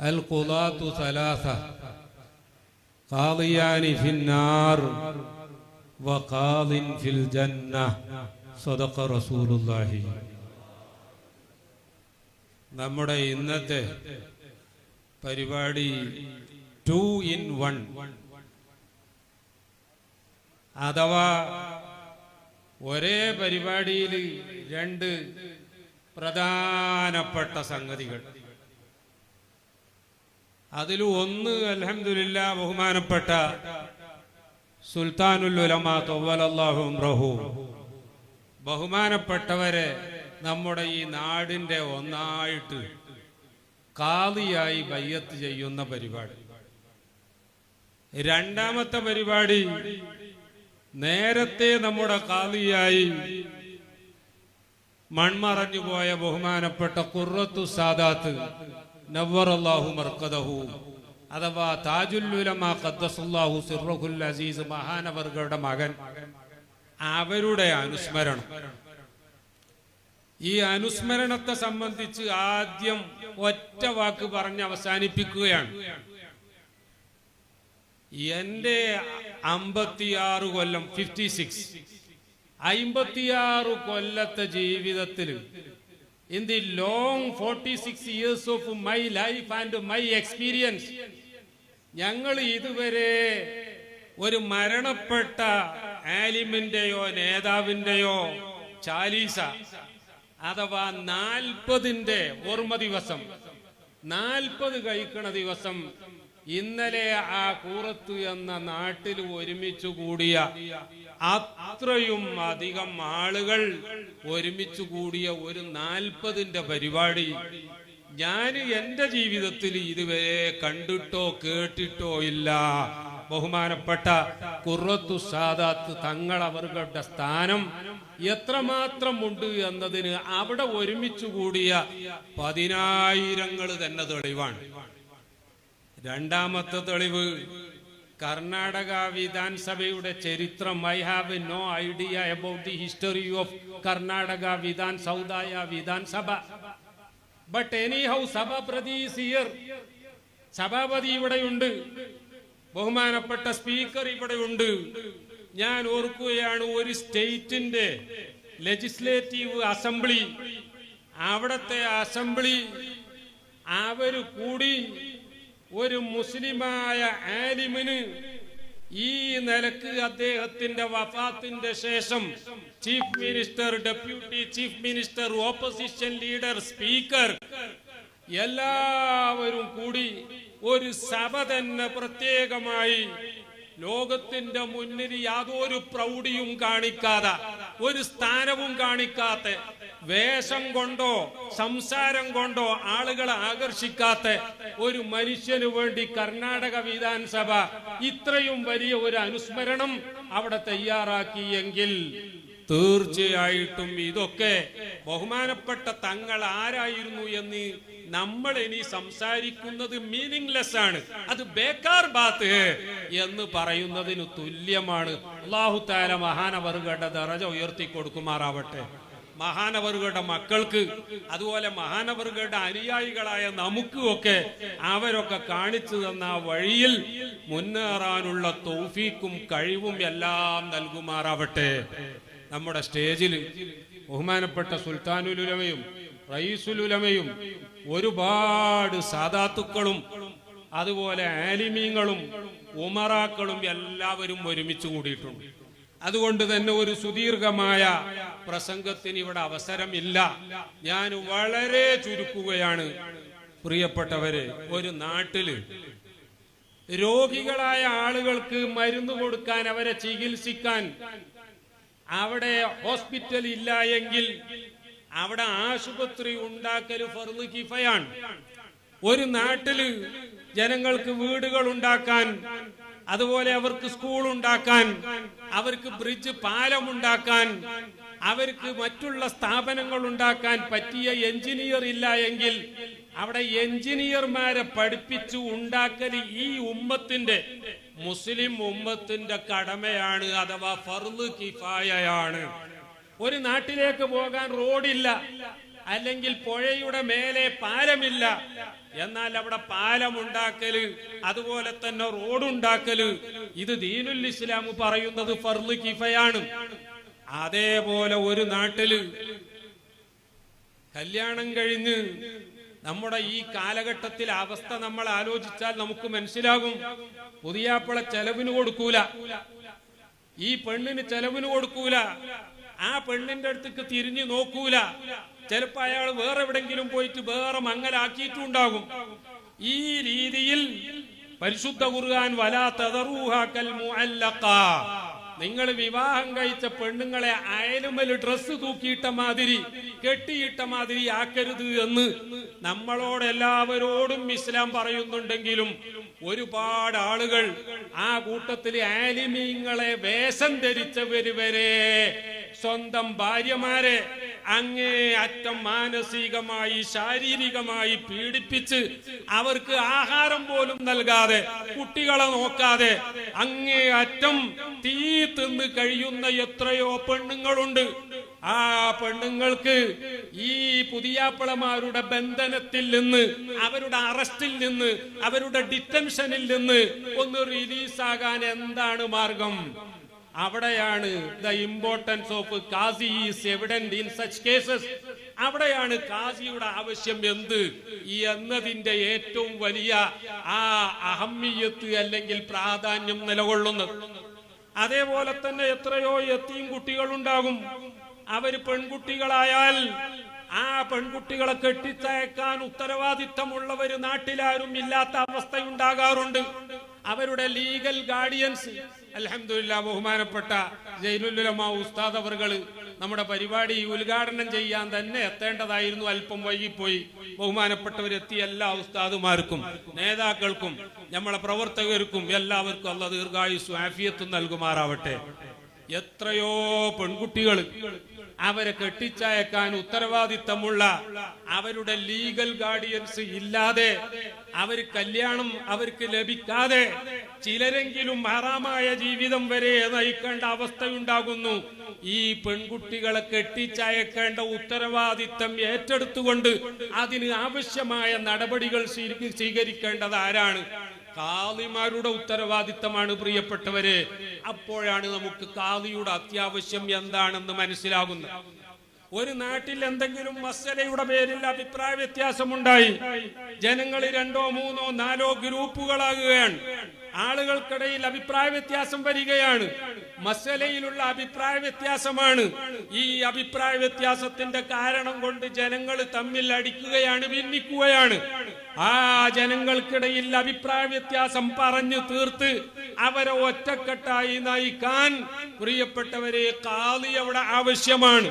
അൽ ഖുദാത്തു സലാസ. ഖാദിയാനി ഫിന്നാർ. വഖാദിൻ ഫിൽ ജന്ന. സദഖ റസൂലുള്ളാഹി. നമ്മുടെ ഇന്നത്തെ പരിപാടി ടു ഇൻ വൺ. അഥവാ ഒരേ പരിപാടിയിൽ രണ്ട് പ്രധാനപ്പെട്ട സംഗതികൾ. അതിൽ ഒന്ന് അലഹമില്ല ബഹുമാനപ്പെട്ട സുൽത്താനുൽ ഉലമാ ബഹുമാനപ്പെട്ടവരെ നമ്മുടെ ഈ നാടിന്റെ ഒന്നായിട്ട് കാതിയായി ബയ്യത്ത് ചെയ്യുന്ന പരിപാടി. രണ്ടാമത്തെ പരിപാടി നേരത്തെ നമ്മുടെ കാതിയായി മൺമറഞ്ഞു പോയ ബഹുമാനപ്പെട്ട ഖുർറത്തു സാദാത്ത് മർക്കദഹു. അഥവാ അസീസ് മകൻ. അവരുടെ അനുസ്മരണം. ഈ അനുസ്മരണത്തെ സംബന്ധിച്ച് ആദ്യം ഒറ്റ വാക്ക് പറഞ്ഞ് അവസാനിപ്പിക്കുകയാണ്. എന്റെ അമ്പത്തിയാറ് കൊല്ലം ഫിഫ്റ്റി സിക്സ് അമ്പത്തിയാറ് കൊല്ലത്തെ ജീവിതത്തിൽ the long forty six years of my life and my experience ഞങ്ങൾ ഇതുവരെ ഒരു മരണപ്പെട്ട ആലിമിന്റെയോ നേതാവിന്റെയോ ചാലീസ അഥവാ നാൽപ്പതിന്റെ ഓർമ്മ ദിവസം നാൽപ്പത് കഴിക്കണ ദിവസം ഇന്നലെ ആ കൂറത്ത് എന്ന നാട്ടിൽ ഒരുമിച്ച് കൂടിയ അത്രയും അധികം ആളുകൾ ഒരുമിച്ച് കൂടിയ ഒരു നാൽപ്പതിന്റെ പരിപാടി. ഞാൻ എന്റെ ജീവിതത്തിൽ ഇതുവരെ കണ്ടിട്ടോ കേട്ടിട്ടോ ഇല്ല. ബഹുമാനപ്പെട്ട കുറത്തു സാദാത്ത് തങ്ങൾ അവരുടെ സ്ഥാനം എത്രമാത്രം ഉണ്ട് എന്നതിന് അവിടെ ഒരുമിച്ച് കൂടിയ പതിനായിരങ്ങൾ തന്നെ തെളിവാണ്. രണ്ടാമത്തെ തെളിവ് കർണാടക വിധാൻസഭയുടെ ചരിത്രം. I have no idea about the history of Karnataka Vidhan Soudha Vidhansabha. But anyhow സഭ പ്രതി സിയർ സഭാപതി ഇവിടെയുണ്ട്. ബഹുമാനപ്പെട്ട സ്പീക്കർ ഇവിടെയുണ്ട്. ഞാൻ ഓർക്കുകയാണ് ഒരു സ്റ്റേറ്റിന്റെ ലെജിസ്ലേറ്റീവ് അസംബ്ലി അവിടത്തെ അസംബ്ലി അവർ കൂടി ഒരു മുസ്ലിമായ ആലിമിന് ഈ നിലയ്ക്ക് അദ്ദേഹത്തിന്റെ വഫാത്തിന്റെ ശേഷം chief minister deputy chief minister opposition leader speaker എല്ലാവരും കൂടി ഒരു സഭ തന്നെ പ്രത്യേകമായി ലോകത്തിന്റെ മുന്നിൽ യാതൊരു പ്രൗഢിയും കാണിക്കാതെ ഒരു സ്ഥാനവും കാണിക്കാത്ത വേഷം കൊണ്ടോ സംസാരം കൊണ്ടോ ആളുകളെ ആകർഷിക്കാത്ത ഒരു മനുഷ്യന് വേണ്ടി കർണാടക വിധാനസഭ ഇത്രയും വലിയ ഒരു അനുസ്മരണം അവിടെ തയ്യാറാക്കിയെങ്കിൽ തീർച്ചയായിട്ടും ഇതൊക്കെ ബഹുമാനപ്പെട്ട തങ്ങൾ ആരായിരുന്നു എന്ന് നമ്മൾ ഇനി സംസാരിക്കുന്നത് മീനിങ്ലെസ് ആണ്. അത് ബേക്കാർ ബാത്ത് എന്ന് പറയുന്നതിന് തുല്യമാണ്. അള്ളാഹു താല മഹാനവറുകളുടെ ദറജ ഉയർത്തി കൊടുക്കുമാറാവട്ടെ മഹാനവറുകളുടെ മക്കൾക്ക് അതുപോലെ മഹാനവറുകളുടെ അനുയായികളായ നമുക്കുമൊക്കെ അവരൊക്കെ കാണിച്ചു തന്ന വഴിയിൽ മുന്നേറാനുള്ള തൗഫീക്കും കഴിവും എല്ലാം നൽകുമാറാവട്ടെ. നമ്മുടെ സ്റ്റേജിൽ ബഹുമാനപ്പെട്ട സുൽത്താനുലുലമയും റയീസുലുലമയും ഒരുപാട് സാദാത്തുക്കളും അതുപോലെ ആലിമീങ്ങളും ഉമറാക്കളും എല്ലാവരും ഒരുമിച്ച് കൂടിയിട്ടുണ്ട്. അതുകൊണ്ട് തന്നെ ഒരു സുദീർഘമായ പ്രസംഗത്തിന് ഇവിടെ അവസരമില്ല ഞാൻ വളരെ ചുരുക്കുകയാണ്. പ്രിയപ്പെട്ടവരെ ഒരു നാട്ടിൽ രോഗികളായ ആളുകൾക്ക് മരുന്ന് കൊടുക്കാൻ അവരെ ചികിത്സിക്കാൻ അവിടെ ഹോസ്പിറ്റൽ ഇല്ല എങ്കിൽ അവിടെ ആശുപത്രി ഉണ്ടാക്കൽ ഫർദ് കിഫയാണ്. ഒരു നാട്ടിൽ ജനങ്ങൾക്ക് വീടുകൾ ഉണ്ടാക്കാൻ അതുപോലെ അവർക്ക് സ്കൂൾ ഉണ്ടാക്കാൻ അവർക്ക് ബ്രിഡ്ജ് പാലം ഉണ്ടാക്കാൻ അവർക്ക് മറ്റുള്ള സ്ഥാപനങ്ങൾ ഉണ്ടാക്കാൻ പറ്റിയ എഞ്ചിനീയർ ഇല്ല എങ്കിൽ അവിടെ എഞ്ചിനീയർമാരെ പഠിപ്പിച്ചു ഉണ്ടാക്കൽ ഈ ഉമ്മത്തിന്റെ മുസ്ലിം ഉമ്മത്തിന്റെ കടമയാണ് അഥവാ ഫർദ് കിഫായയാണ്. ഒരു നാട്ടിലേക്ക് പോകാൻ റോഡില്ല അല്ലെങ്കിൽ പുഴയുടെ മേലെ പാലമില്ല എന്നാൽ അവിടെ പാലമുണ്ടാക്കൽ അതുപോലെ തന്നെ റോഡുണ്ടാക്കൽ. ഇത് ദീനുൽ ഇസ്ലാം പറയുന്നത് ഫർൾ കിഫയാണ്. അതേപോലെ ഒരു നാട്ടിൽ കല്യാണം കഴിഞ്ഞ് നമ്മുടെ ഈ കാലഘട്ടത്തിൽ അവസ്ഥ നമ്മൾ ആലോചിച്ചാൽ നമുക്ക് മനസ്സിലാകും. പുതിയാപ്പിള ചെലവിന് കൊടുക്കൂല. ഈ പെണ്ണിന് ചെലവിന് കൊടുക്കൂല. ആ പെണ്ണിന്റെ അടുത്തേക്ക് തിരിഞ്ഞു നോക്കൂല. ചിലപ്പോ അയാൾ വേറെ എവിടെങ്കിലും പോയിട്ട് വേറെ മങ്ങലാക്കിയിട്ടുണ്ടാകും ഈ രീതിയിൽ പരിശുദ്ധ ഖുർആൻ വലാ തദറൂഹാക്കൽ മുഅല്ലഖ. നിങ്ങൾ വിവാഹം കഴിച്ച പെണ്ണുങ്ങളെ അയലുമൽ ഡ്രസ്സ് തൂക്കിയിട്ട മാതിരി കെട്ടിയിട്ട മാതിരി ആക്കരുത് എന്ന് നമ്മളോട് എല്ലാവരോടും ഇസ്ലാം പറയുന്നുണ്ടെങ്കിലും ഒരുപാട് ആളുകൾ ആ കൂട്ടത്തിലെ ആലിമീങ്ങളെ വേഷം ധരിച്ചവര് വരെ സ്വന്തം ഭാര്യമാരെ അങ്ങേ അറ്റം മാനസികമായി ശാരീരികമായി പീഡിപ്പിച്ച് അവർക്ക് ആഹാരം പോലും നൽകാതെ കുട്ടികളെ നോക്കാതെ അങ്ങേ അറ്റം തീ തിന്ന് കഴിയുന്ന എത്രയോ പെണ്ണുങ്ങളുണ്ട്. ആ പെണ്ണുങ്ങൾക്ക് ഈ പുതിയാപ്പിളമാരുടെ ബന്ധനത്തിൽ നിന്ന് അവരുടെ അറസ്റ്റിൽ നിന്ന് അവരുടെ ഡിറ്റൻഷനിൽ നിന്ന് ഒന്ന് റിലീസാകാൻ എന്താണ് മാർഗം? അവിടെയാണ് the importance of Qazi is evident in such cases അവിടെയാണ് കാസിയുടെ ആവശ്യം എന്ത്? എന്നതിന്റെ ഏറ്റവും വലിയ ആ അഹമ്മിയത്ത് അല്ലെങ്കിൽ പ്രാധാന്യം നിലകൊള്ളുന്നത്. അതേപോലെ തന്നെ എത്രയോ എത്തിയും കുട്ടികളുണ്ടാകും. അവർ പെൺകുട്ടികളായാൽ ആ പെൺകുട്ടികളെ കെട്ടിച്ചയക്കാൻ ഉത്തരവാദിത്തമുള്ളവര് നാട്ടിലാരും ഇല്ലാത്ത അവസ്ഥയുണ്ടാകാറുണ്ട്. അവരുടെ ലീഗൽ ഗാർഡിയൻസ് അലഹമില്ല ബഹുമാനപ്പെട്ട ജയിലുലമ ഉസ്താദ് അവർ നമ്മുടെ പരിപാടി ഉദ്ഘാടനം ചെയ്യാൻ തന്നെ എത്തേണ്ടതായിരുന്നു. അല്പം വൈകിപ്പോയി. ബഹുമാനപ്പെട്ടവരെത്തി എല്ലാ ഉസ്താദുമാർക്കും നേതാക്കൾക്കും നമ്മളെ പ്രവർത്തകർക്കും എല്ലാവർക്കും അല്ല ദീർഘായുസ് ആഫിയത്തും നൽകുമാറാവട്ടെ. എത്രയോ പെൺകുട്ടികൾ അവരെ കെട്ടിച്ചയക്കാൻ ഉത്തരവാദിത്തമുള്ള അവരുടെ ലീഗൽ ഗാർഡിയൻസ് ഇല്ലാതെ അവർ കല്യാണം അവർക്ക് ലഭിക്കാതെ ചിലരെങ്കിലും ഹറാമായ ജീവിതം വരെ നയിക്കേണ്ട അവസ്ഥയുണ്ടാകുന്നു. ഈ പെൺകുട്ടികളെ കെട്ടിച്ചയക്കേണ്ട ഉത്തരവാദിത്തം ഏറ്റെടുത്തുകൊണ്ട് അതിന് ആവശ്യമായ നടപടികൾ സ്വീക- സ്വീകരിക്കേണ്ടത് ആരാണ്? കാളിമാരുടെ ഉത്തരവാദിത്തമാണ് പ്രിയപ്പെട്ടവര്. അപ്പോഴാണ് നമുക്ക് കാളിയുടെ അത്യാവശ്യം എന്താണെന്ന് മനസ്സിലാകുന്നത്. ഒരു നാട്ടിൽ എന്തെങ്കിലും മസലയുടെ പേരിൽ അഭിപ്രായ വ്യത്യാസമുണ്ടായി. ജനങ്ങൾ രണ്ടോ മൂന്നോ നാലോ ഗ്രൂപ്പുകളാകുകയാണ്. ആളുകൾക്കിടയിൽ അഭിപ്രായ വ്യത്യാസം വരികയാണ്. മസലയിലുള്ള അഭിപ്രായ വ്യത്യാസമാണ്. ഈ അഭിപ്രായ വ്യത്യാസത്തിന്റെ കാരണം കൊണ്ട് ജനങ്ങൾ തമ്മിൽ അടിക്കുകയാണ് ഭിന്നിക്കുകയാണ്. ആ ജനങ്ങൾക്കിടയിൽ അഭിപ്രായ വ്യത്യാസം പറഞ്ഞു തീർത്ത് അവരെ ഒറ്റക്കെട്ടായി നയിക്കാൻ പ്രിയപ്പെട്ടവരെ കാളി അവിടെ ആവശ്യമാണ്.